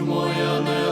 моя не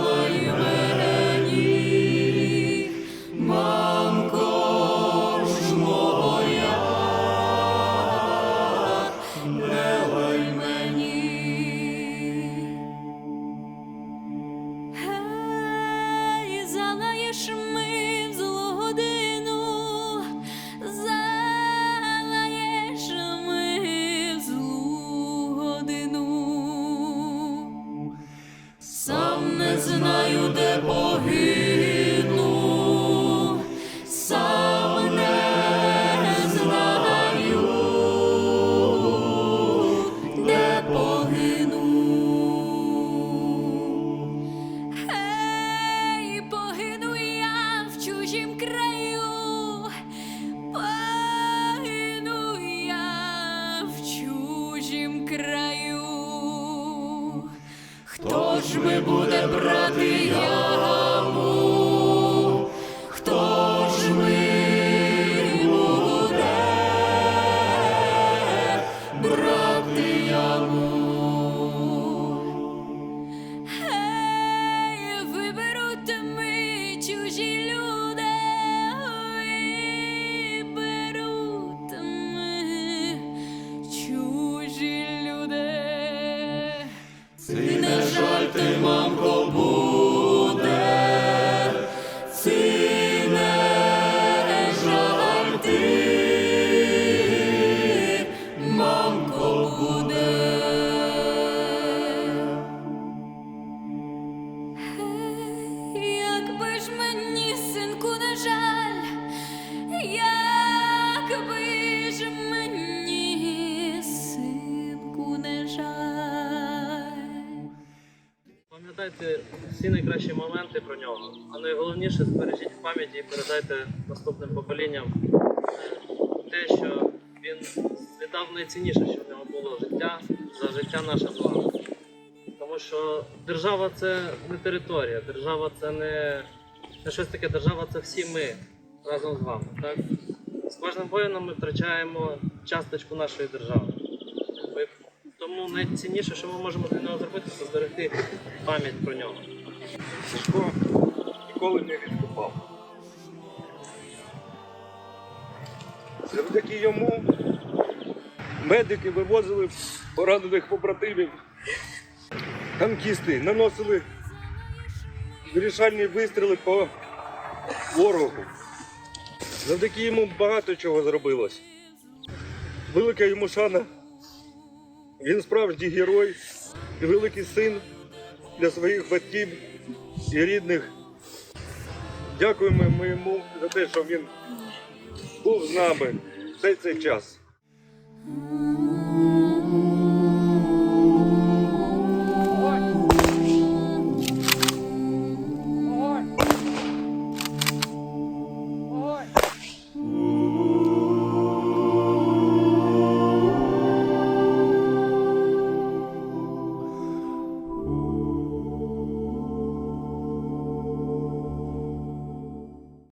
ми буде брати яму? Пам'ятайте всі найкращі моменти про нього, а найголовніше збережіть в пам'яті і передайте наступним поколінням е, те, що він віддав найцінніше, що в нього було життя за життя наше вами. Тому що держава це не територія, держава це не, не щось таке, держава це всі ми разом з вами. Так? З кожним воїном ми втрачаємо часточку нашої держави. Тому найцінніше, що ми можемо для нього зробити, це зберегти пам'ять про нього. Сашко ніколи не відступав. Завдяки йому медики вивозили поранених побратимів. Танкісти наносили вирішальні вистріли по ворогу. Завдяки йому багато чого зробилось. Велика йому шана. Він справжній герой і великий син для своїх батьків і рідних. Дякуємо ми йому за те, що він був з нами цей цей час.